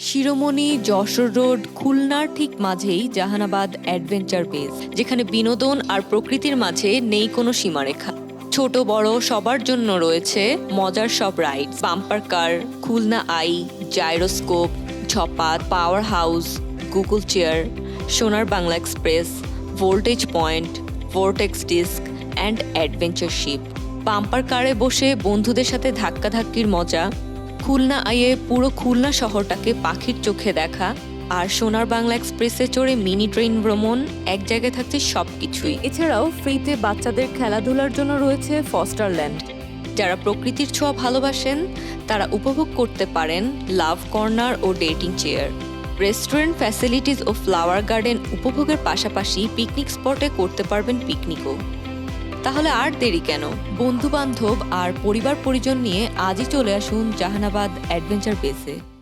শিরোমণি, Jessore road, খুলনার ঠিক মাঝেই জাহানাবাদ অ্যাডভেঞ্চার বেস, যেখানে বিনোদন আর প্রকৃতির মাঝে নেই কোনো সীমারেখা। ছোট, বড়, সবার জন্য রয়েছে মজার সব ride bumper car Khulna I gyroscope ঝপাত power house Google chair Sonar Bangla express voltage point vortex disc and adventure ship bumper কারে বসে বন্ধুদের সাথে ধাক্কাধাক্কির মজা খুলনা আইয়ে পুরো খুলনা শহরটাকে পাখির চোখে দেখা আর সোনার বাংলা এক্সপ্রেসে চড়ে মিনি ট্রেন ভ্রমণ, এক জায়গায় থাকছে সব কিছুই এছাড়াও ফ্রিতে বাচ্চাদের খেলাধুলার জন্য রয়েছে ফস্টারল্যান্ড যারা প্রকৃতির ছোঁয়া ভালোবাসেন, তারা উপভোগ করতে পারেন লাভ কর্নার ও ডেটিং চেয়ার। রেস্টুরেন্ট ফ্যাসিলিটিস ও ফ্লাওয়ার গার্ডেন উপভোগের পাশাপাশি পিকনিক স্পটে করতে পারবেন পিকনিকও। তাহলে আর দেরি কেন? বন্ধু বান্ধব আর পরিবার পরিজন নিয়ে আজই চলে আসুন জাহানাবাদ অ্যাডভেঞ্চার বেসে।